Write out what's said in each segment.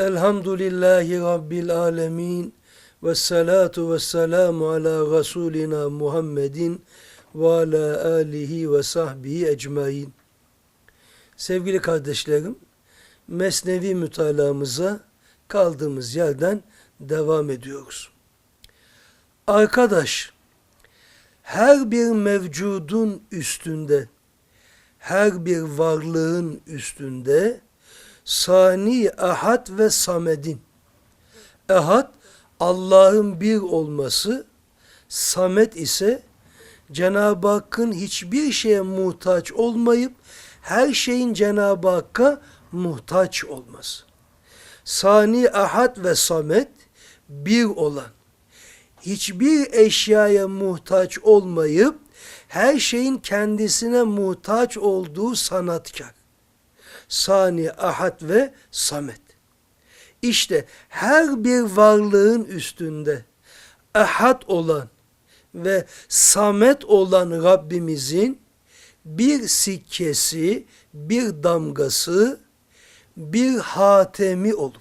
Elhamdülillahi Rabbil alemin. Ve salatu ve selamu ala Resulina Muhammedin ve ala alihi ve sahbihi ecmain. Sevgili kardeşlerim, Mesnevi mütalamıza kaldığımız yerden devam ediyoruz. Arkadaş, her bir mevcudun üstünde, her bir varlığın üstünde Sani Ahad ve Samed'in. Ehad Allah'ın bir olması, Samet ise Cenab-ı Hakk'ın hiçbir şeye muhtaç olmayıp her şeyin Cenab-ı Hakk'a muhtaç olması. Sani Ahad ve Samet bir olan, hiçbir eşyaya muhtaç olmayıp her şeyin kendisine muhtaç olduğu sanatkar. Sani, Ahad ve Samet. İşte her bir varlığın üstünde Ahad olan ve Samet olan Rabbimizin bir sikkesi, bir damgası, bir hatemi olup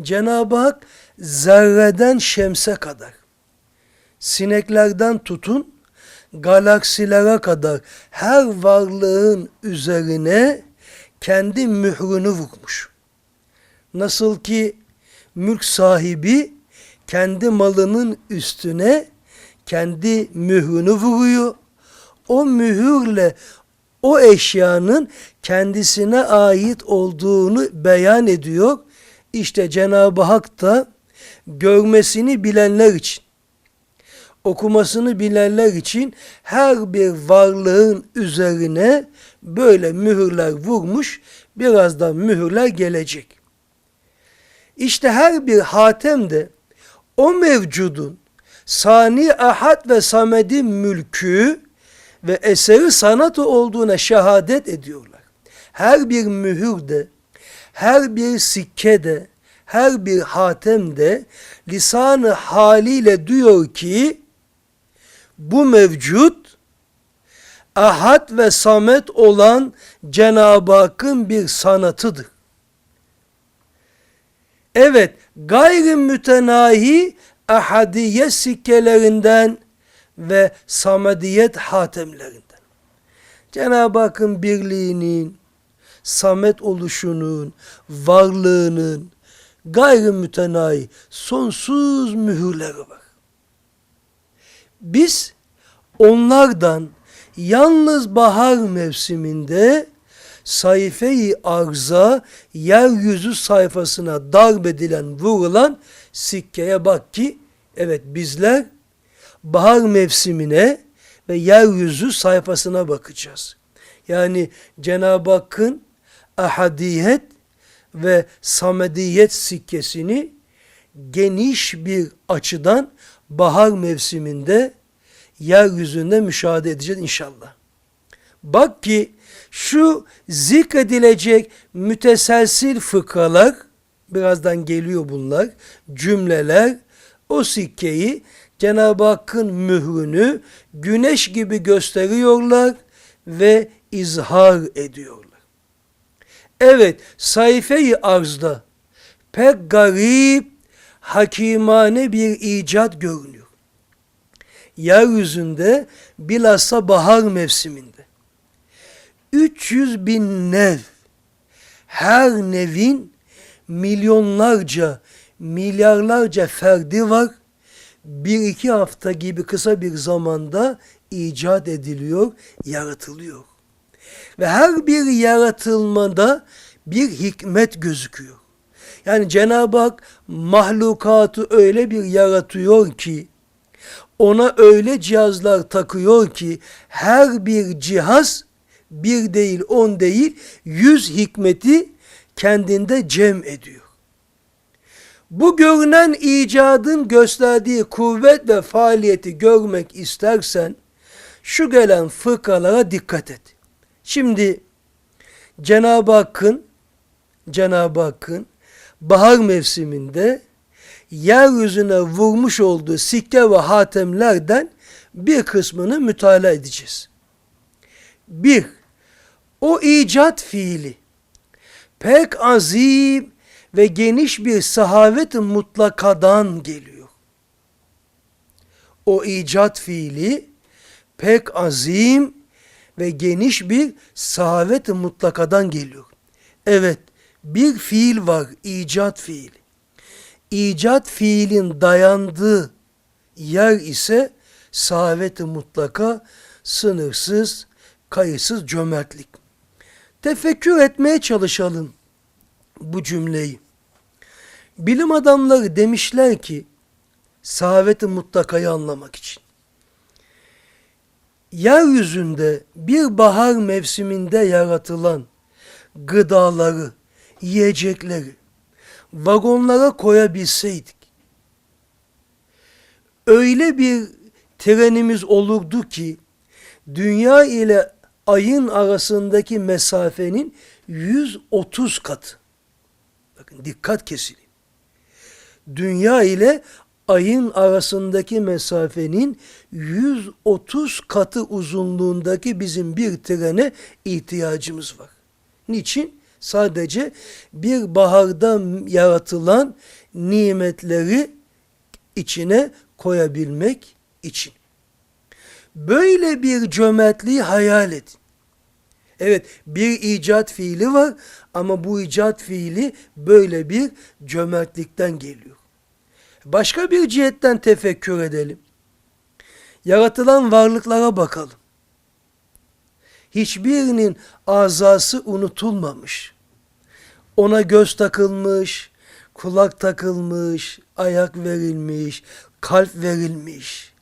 Cenab-ı Hak zerreden şemse kadar sineklerden tutun galaksilere kadar her varlığın üzerine kendi mührünü vurmuş. Nasıl ki mülk sahibi kendi malının üstüne kendi mührünü vuruyor. O mühürle o eşyanın kendisine ait olduğunu beyan ediyor. İşte Cenab-ı Hak da görmesini bilenler için, okumasını bilenler için her bir varlığın üzerine böyle mühürler vurmuş, birazdan mühürler gelecek. İşte her bir hatem de o mevcudun Sani Ahad ve Samed'in mülkü ve eseri sanatı olduğuna şehadet ediyorlar. Her bir mühür de, her bir sikke de, her bir hatem de lisanı haliyle diyor ki bu mevcut ahad ve samet olan Cenab-ı Hakk'ın bir sanatıdır. Evet, gayri mütenahi ahadiyet sikkelerinden ve samediyet hatemlerinden. Cenab-ı Hakk'ın birliğinin, samet oluşunun, varlığının gayri mütenahi sonsuz mühürleri var. Biz onlardan yalnız bahar mevsiminde sayfeyi arza yeryüzü sayfasına darbedilen vurulan sikkeye bak ki evet bizler bahar mevsimine ve yeryüzü sayfasına bakacağız. Yani Cenab-ı Hakk'ın ahadiyet ve samediyet sikkesini geniş bir açıdan bahar mevsiminde yeryüzünde müşahede edeceğiz inşallah. Bak ki şu zikredilecek müteselsil fıkralar, birazdan geliyor bunlar, cümleler, o sikkeyi Cenab-ı Hakk'ın mührünü güneş gibi gösteriyorlar ve izhar ediyorlar. Evet, sayfeyi arzda pek garip, hakimane bir icat görünüyor. Yeryüzünde bilhassa bahar mevsiminde 300 bin nev her nevin milyonlarca, milyarlarca ferdi var. Bir iki hafta gibi kısa bir zamanda icat ediliyor, yaratılıyor. Ve her bir yaratılmada bir hikmet gözüküyor. Yani Cenab-ı Hak mahlukatı öyle bir yaratıyor ki, ona öyle cihazlar takıyor ki her bir cihaz bir değil on değil yüz hikmeti kendinde cem ediyor. Bu görünen icadın gösterdiği kuvvet ve faaliyeti görmek istersen şu gelen fıkralara dikkat et. Şimdi Cenab-ı Hakk'ın Cenab-ı Hakk'ın bahar mevsiminde yeryüzüne vurmuş olduğu sikke ve hatemlerden bir kısmını mütalaa edeceğiz. Bir, o icat fiili pek azim ve geniş bir sahavet mutlakadan geliyor. O icat fiili pek azim ve geniş bir sahavet mutlakadan geliyor. Evet, bir fiil var, icat fiili. İcat fiilin dayandığı yer ise sahavet mutlaka, sınırsız, kayıtsız cömertlik. Tefekkür etmeye çalışalım bu cümleyi. Bilim adamları demişler ki sahavet-i mutlakayı anlamak için. Yeryüzünde bir bahar mevsiminde yaratılan gıdaları, yiyecekleri vagonlara koyabilseydik, öyle bir trenimiz olurdu ki dünya ile ayın arasındaki mesafenin 130 katı. Bakın dikkat kesilin. Dünya ile ayın arasındaki mesafenin 130 katı uzunluğundaki bizim bir trene ihtiyacımız var. Niçin? Sadece bir baharda yaratılan nimetleri içine koyabilmek için. Böyle bir cömertliği hayal edin. Evet bir icat fiili var ama bu icat fiili böyle bir cömertlikten geliyor. Başka bir cihetten tefekkür edelim. Yaratılan varlıklara bakalım. Hiçbirinin azası unutulmamış. Ona göz takılmış, kulak takılmış, ayak verilmiş, kalp verilmiş.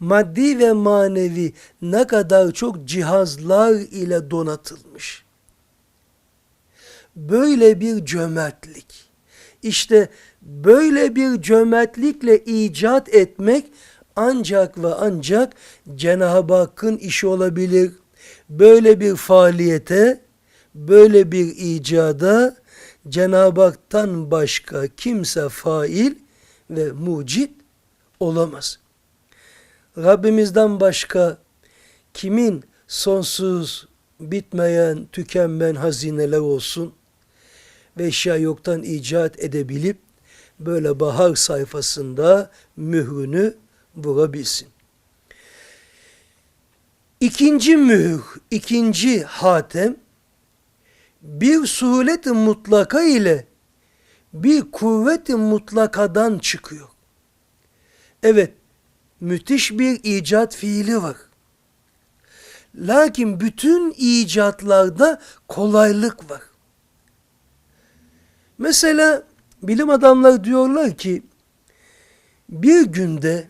Maddi ve manevi ne kadar çok cihazlar ile donatılmış. Böyle bir cömertlik. İşte böyle bir cömertlikle icat etmek ancak ve ancak Cenab-ı Hakk'ın işi olabilir. Böyle bir faaliyete, böyle bir icada Cenab-ı Hak'tan başka kimse fail ve mucit olamaz. Rabbimizden başka kimin sonsuz, bitmeyen, tükenmeyen hazineler olsun ve eşya yoktan icat edebilip böyle bahar sayfasında mührünü vurabilsin. İkinci mühür, ikinci hatem bir suret-i mutlaka ile bir kuvvet-i mutlakadan çıkıyor. Evet, müthiş bir icat fiili var. Lakin bütün icatlarda kolaylık var. Mesela bilim adamları diyorlar ki bir günde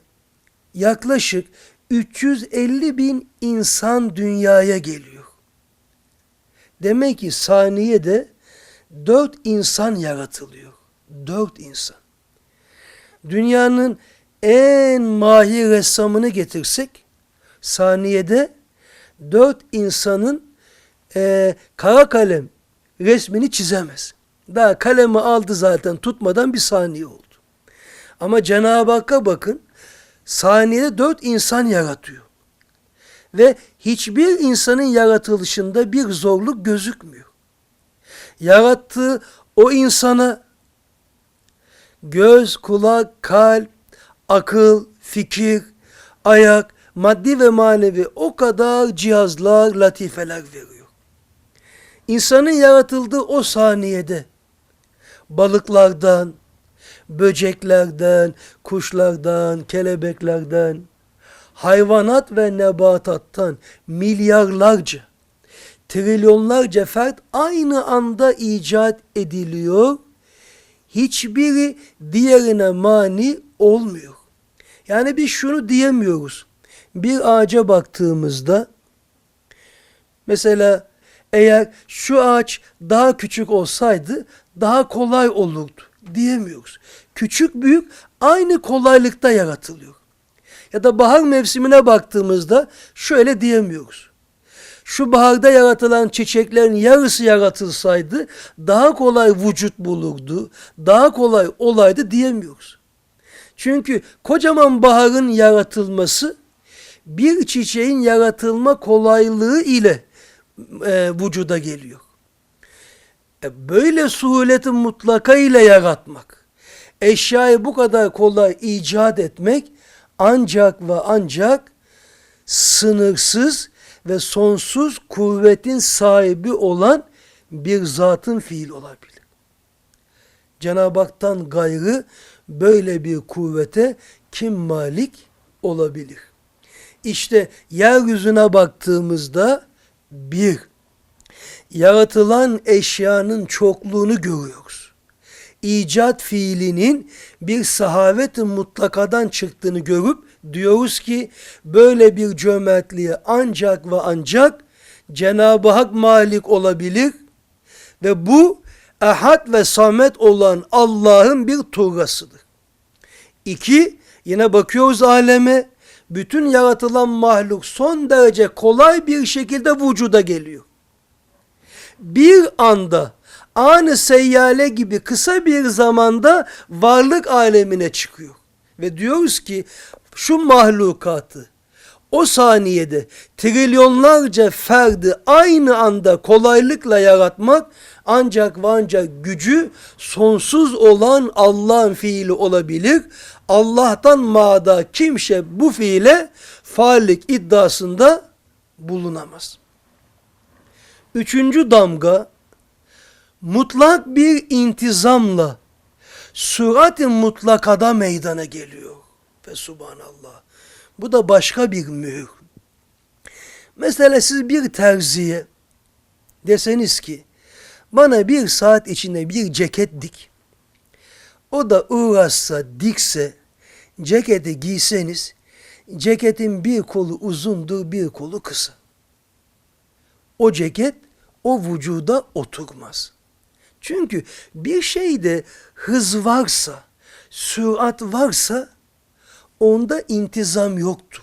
yaklaşık 350 bin insan dünyaya geliyor. Demek ki saniyede 4 insan yaratılıyor. 4 insan. Dünyanın en mahir ressamını getirsek saniyede 4 insanın e, kara kalem resmini çizemez. Daha kalemi aldı zaten tutmadan bir saniye oldu. Ama Cenab-ı Hakk'a bakın saniyede dört insan yaratıyor. Ve hiçbir insanın yaratılışında bir zorluk gözükmüyor. Yarattığı o insana göz, kulak, kalp, akıl, fikir, ayak, maddi ve manevi o kadar cihazlar, latifeler veriyor. İnsanın yaratıldığı o saniyede balıklardan, böceklerden, kuşlardan, kelebeklerden, hayvanat ve nebatattan milyarlarca, trilyonlarca fert aynı anda icat ediliyor. Hiçbiri diğerine mani olmuyor. Yani biz şunu diyemiyoruz. Bir ağaca baktığımızda mesela eğer şu ağaç daha küçük olsaydı daha kolay olurdu diyemiyoruz. Küçük büyük aynı kolaylıkta yaratılıyor. Ya da bahar mevsimine baktığımızda şöyle diyemiyoruz. Şu baharda yaratılan çiçeklerin yarısı yaratılsaydı daha kolay vücut bulurdu, daha kolay olaydı diyemiyoruz. Çünkü kocaman baharın yaratılması bir çiçeğin yaratılma kolaylığı ile e, vücuda geliyor. E böyle suhuletin mutlaka ile yaratmak, eşyayı bu kadar kolay icat etmek ancak ve ancak sınırsız ve sonsuz kuvvetin sahibi olan bir zatın fiil olabilir. Cenab-ı Hak'tan gayrı böyle bir kuvvete kim malik olabilir? İşte yeryüzüne baktığımızda bir, yaratılan eşyanın çokluğunu görüyoruz. İcat fiilinin bir sahavet-i mutlakadan çıktığını görüp diyoruz ki böyle bir cömertliğe ancak ve ancak Cenab-ı Hak malik olabilir ve bu ehad ve samet olan Allah'ın bir turgasıdır. İki, yine bakıyoruz aleme, bütün yaratılan mahluk son derece kolay bir şekilde vücuda geliyor. Bir anda anı seyyale gibi kısa bir zamanda varlık alemine çıkıyor. Ve diyoruz ki şu mahlukatı o saniyede trilyonlarca ferdi aynı anda kolaylıkla yaratmak ancak ve ancak gücü sonsuz olan Allah'ın fiili olabilir. Allah'tan mağda kimse bu fiile faallik iddiasında bulunamaz. Üçüncü damga mutlak bir intizamla sürat-i mutlakada meydana geliyor. Ve subhanallah. Bu da başka bir mühür. Mesela siz bir terziye deseniz ki bana bir saat içinde bir ceket dik. O da uğraşsa, dikse, ceketi giyseniz, ceketin bir kolu uzundur, bir kolu kısa. O ceket o vücuda oturmaz. Çünkü bir şeyde hız varsa, sürat varsa onda intizam yoktur.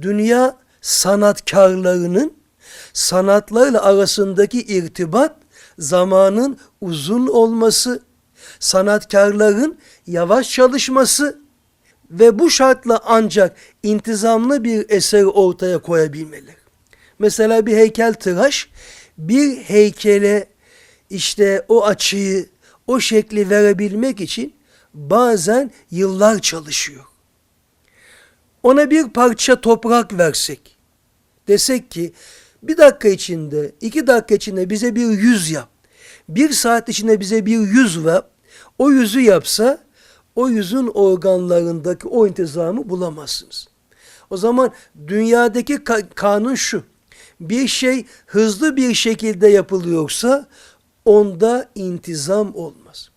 Dünya sanatkarlarının sanatlarla arasındaki irtibat zamanın uzun olması, sanatkarların yavaş çalışması ve bu şartla ancak intizamlı bir eser ortaya koyabilmeleri. Mesela bir heykel tıraş bir heykele işte o açıyı, o şekli verebilmek için bazen yıllar çalışıyor. Ona bir parça toprak versek, desek ki bir dakika içinde, iki dakika içinde bize bir yüz yap, bir saat içinde bize bir yüz ver, o yüzü yapsa o yüzün organlarındaki o intizamı bulamazsınız. O zaman dünyadaki kanun şu, bir şey hızlı bir şekilde yapılıyorsa onda intizam olmaz.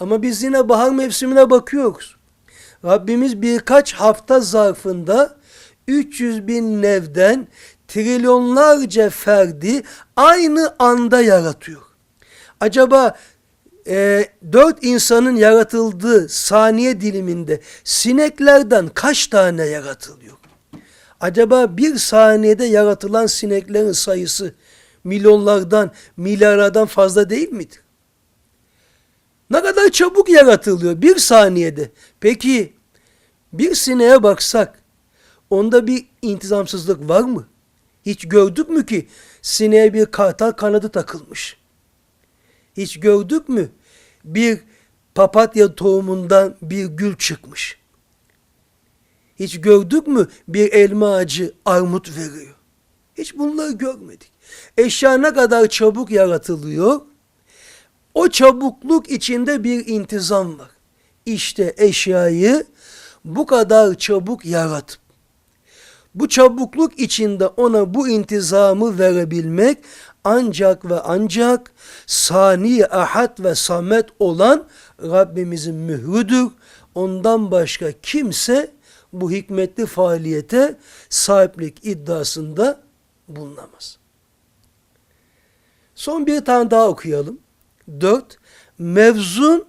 Ama biz yine bahar mevsimine bakıyoruz. Rabbimiz birkaç hafta zarfında 300 bin nevden trilyonlarca ferdi aynı anda yaratıyor. Acaba e, dört insanın yaratıldığı saniye diliminde sineklerden kaç tane yaratılıyor? Acaba bir saniyede yaratılan sineklerin sayısı milyonlardan, milyarlardan fazla değil midir? Ne kadar çabuk yaratılıyor bir saniyede. Peki bir sineğe baksak onda bir intizamsızlık var mı? Hiç gördük mü ki sineğe bir kartal kanadı takılmış? Hiç gördük mü bir papatya tohumundan bir gül çıkmış? Hiç gördük mü bir elma ağacı armut veriyor? Hiç bunları görmedik. Eşya ne kadar çabuk yaratılıyor, o çabukluk içinde bir intizam var. İşte eşyayı bu kadar çabuk yaratıp, bu çabukluk içinde ona bu intizamı verebilmek ancak ve ancak sani, ahad ve samet olan Rabbimizin mührüdür. Ondan başka kimse bu hikmetli faaliyete sahiplik iddiasında bulunamaz. Son bir tane daha okuyalım. Dört, mevzun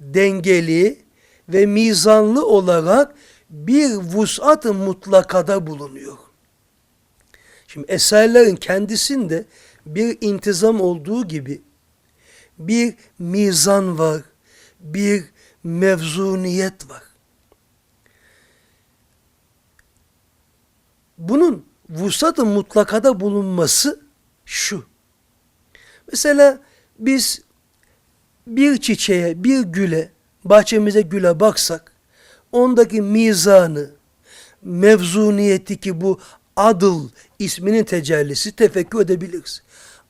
dengeli ve mizanlı olarak bir vusat-ı mutlakada bulunuyor. Şimdi eserlerin kendisinde bir intizam olduğu gibi bir mizan var, bir mevzuniyet var. Bunun vusat-ı mutlakada bulunması şu. Mesela biz bir çiçeğe, bir güle, bahçemize güle baksak, ondaki mizanı, mevzuniyeti ki bu adıl isminin tecellisi tefekkür edebiliriz.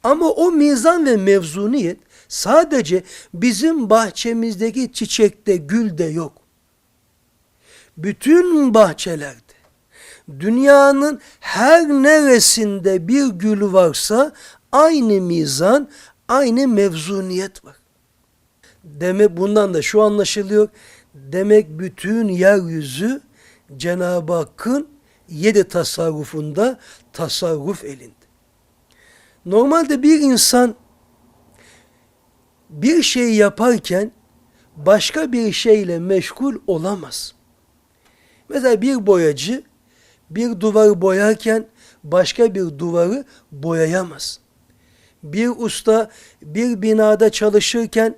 Ama o mizan ve mevzuniyet sadece bizim bahçemizdeki çiçekte, gülde yok. Bütün bahçelerde, dünyanın her neresinde bir gül varsa aynı mizan, aynı mevzuniyet var. Demek bundan da şu anlaşılıyor. Demek bütün yeryüzü Cenab-ı Hakk'ın yedi tasarrufunda tasarruf elinde. Normalde bir insan bir şey yaparken başka bir şeyle meşgul olamaz. Mesela bir boyacı bir duvarı boyarken başka bir duvarı boyayamaz. Bir usta bir binada çalışırken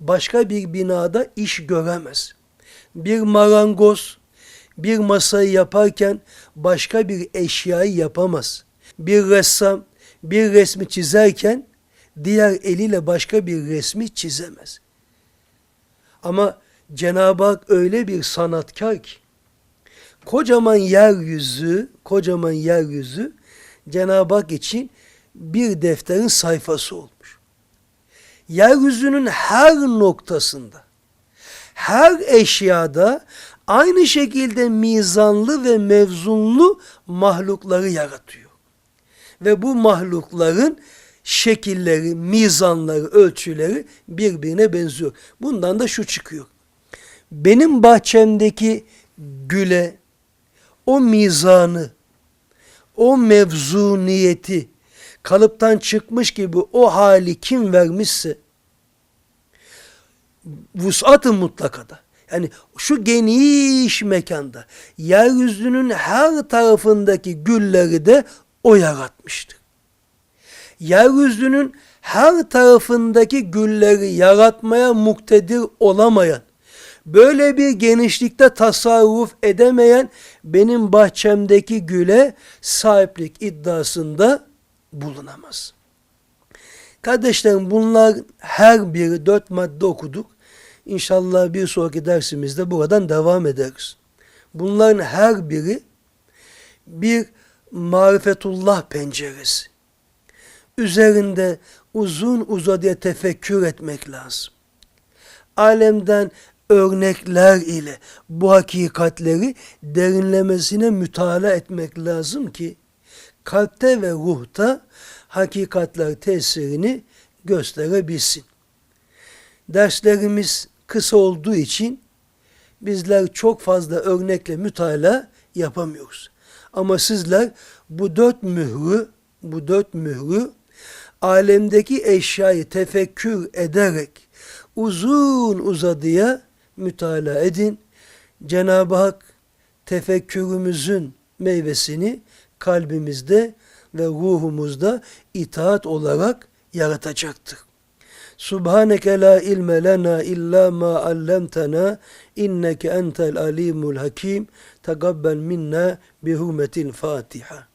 başka bir binada iş göremez. Bir marangoz bir masayı yaparken başka bir eşyayı yapamaz. Bir ressam bir resmi çizerken diğer eliyle başka bir resmi çizemez. Ama Cenab-ı Hak öyle bir sanatkar ki kocaman yeryüzü, kocaman yeryüzü Cenab-ı Hak için bir defterin sayfası olmuş. Yeryüzünün her noktasında, her eşyada aynı şekilde mizanlı ve mevzunlu mahlukları yaratıyor. Ve bu mahlukların şekilleri, mizanları, ölçüleri birbirine benziyor. Bundan da şu çıkıyor. Benim bahçemdeki güle o mizanı, o mevzuniyeti kalıptan çıkmış gibi o hali kim vermişse vusat-ı mutlakada yani şu geniş mekanda yeryüzünün her tarafındaki gülleri de o yaratmıştır. Yeryüzünün her tarafındaki gülleri yaratmaya muktedir olamayan, böyle bir genişlikte tasarruf edemeyen benim bahçemdeki güle sahiplik iddiasında bulunamaz. Kardeşlerim bunlar her biri dört madde okuduk. İnşallah bir sonraki dersimizde buradan devam ederiz. Bunların her biri bir marifetullah penceresi. Üzerinde uzun uzadıya tefekkür etmek lazım. Alemden örnekler ile bu hakikatleri derinlemesine mütala etmek lazım ki kalpte ve ruhta hakikatler tesirini gösterebilsin. Derslerimiz kısa olduğu için bizler çok fazla örnekle mütala yapamıyoruz. Ama sizler bu dört mührü, bu dört mührü alemdeki eşyayı tefekkür ederek uzun uzadıya mütala edin. Cenab-ı Hak tefekkürümüzün meyvesini kalbimizde ve ruhumuzda itaat olarak yaratacaktır. Subhaneke la ilme lena illa ma allamtana inneke entel alimul hakim. Tegabbel minna bi hurmetil Fatiha.